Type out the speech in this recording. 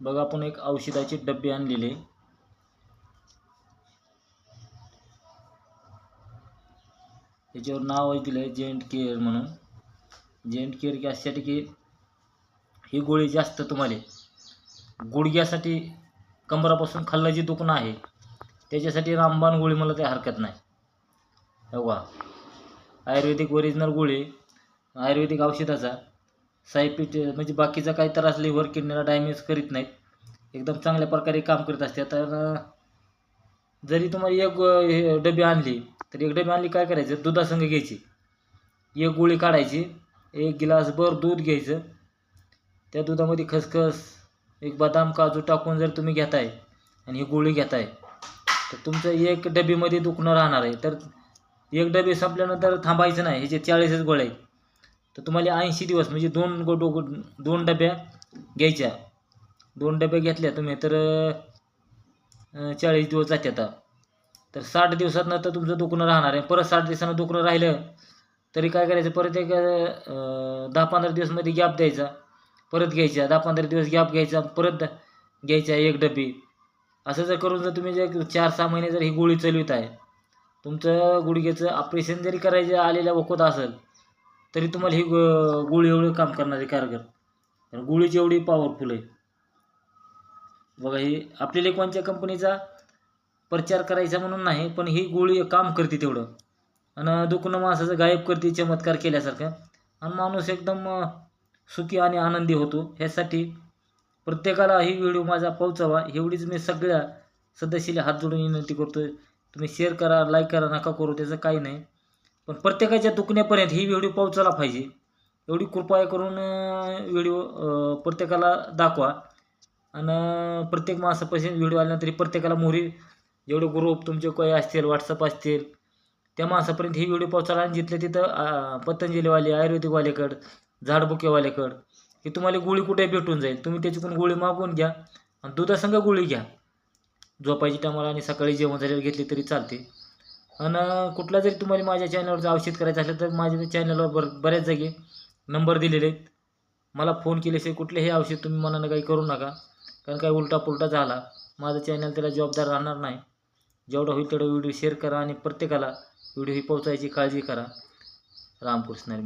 बघा आपण एक औषधाचे डबे आणलेले. त्याच्यावर नाव दिलं आहे जेंट केअर म्हणून. जेंट केअर की अशासाठी की ही गोळी जास्त तुम्हाला. गुडघ्यासाठी कंबरापासून खाल्लं जे दुखणं आहे. त्याच्यासाठी रामबाण गोळी मला काही हरकत नाही. हो आयुर्वेदिक ओरिजिनल गोळी आयुर्वेदिक औषधाचा. सायपीट म्हणजे बाकीचा काही त्रास लिव्हर किडनीला डॅमेज करीत नाहीत. एकदम चांगल्या प्रकारे काम करीत असते. तर जरी तुम्हाला एक हे डबी आणली तर एक डबी आणली काय करायचं? दुधासंग घ्यायची. एक गोळी काढायची एक गिलासभर दूध घ्यायचं. त्या दुधामध्ये खसखस एक बदाम काजू टाकून जर तुम्ही घेताय आणि ही गोळी घेताय तर तुमचं एक डबीमध्ये दुखणं राहणार आहे. तर एक डबे संपल्यानंतर थांबायचं नाही. ह्याचे चाळीसच गोळ्या आहेत तर तुम्हाला ऐंशी दिवस म्हणजे दोन गो डो दोन डब्या घ्यायच्या. दोन डब्या घेतल्या तुम्ही तर चाळीस दिवस जाते आता. तर साठ दिवसातनं तर तुमचं दुखणं राहणार आहे. परत साठ दिवसानं दुखणं राहिलं तरी काय करायचं? परत एक दहा पंधरा दिवसमध्ये गॅप द्यायचा. परत घ्यायचा. दहा पंधरा दिवस गॅप घ्यायचा. परत घ्यायचा एक डबी. असं जर करून जर तुम्ही जर चार सहा महिने जर ही गोळी चालवित आहे तुमचं गुडघ्याचं ऑपरेशन जरी करायचं आलेल्या वखोत असेल तरी तुम्हाला ही गोळी एवढं काम करणारी कारगर. कारण गोळीची एवढी पॉवरफुल आहे. बघा ही आपल्या कोणत्या कंपनीचा प्रचार करायचा म्हणून नाही पण ही गोळी काम करते तेवढं. आणि दुखणं माणसाचं गायब करते चमत्कार केल्यासारखं. आणि माणूस एकदम सुखी आणि आनंदी होतो. ह्यासाठी प्रत्येकाला ही व्हिडिओ माझा पोहोचावा एवढीच मी सगळ्या सदस्याला हात जोडून विनंती करतो तुम्ही शेअर करा लाईक करा नका करू त्याचं काही नाही. पण प्रत्येकाच्या दुखण्यापर्यंत ही व्हिडिओ पोहोचायला पाहिजे. एवढी कृपया करून व्हिडिओ प्रत्येकाला दाखवा. आणि प्रत्येक माणसापासून व्हिडिओ आल्यानंतर प्रत्येकाला मोहरी जेवढे ग्रुप तुमचे काही असतील व्हॉट्सअप असतील त्या माणसापर्यंत ही व्हिडिओ पोहोचायला आणि जिथले तिथं पतंजलीवाले आयुर्वेदिकवालेकड झाडबुकेवाल्याकडं की तुम्हाला गोळी कुठे भेटून जाईल? तुम्ही त्याच्याकडून गोळी मागवून घ्या आणि दुधासंग गोळी घ्या. झोपायची टायमाला आणि सकाळी जेवण झाल्यावर घेतली तरी चालते आणि कुठला जरी तुम्हाला माझ्या चॅनलवरचं औषध करायचं असलं तर माझ्या चॅनलवर बर बऱ्याच जागी नंबर दिलेले आहेत. मला फोन केल्याशिवाय कुठलेही औषध तुम्ही मनानं काही करू नका. कारण काही उलटा पुलटा झाला. माझं चॅनल त्याला जबाबदार राहणार नाही. जेवढं होईल तेवढं व्हिडिओ शेअर करा आणि प्रत्येकाला व्हिडिओ ही पोहोचायची काळजी करा. रामकृष्ण हरी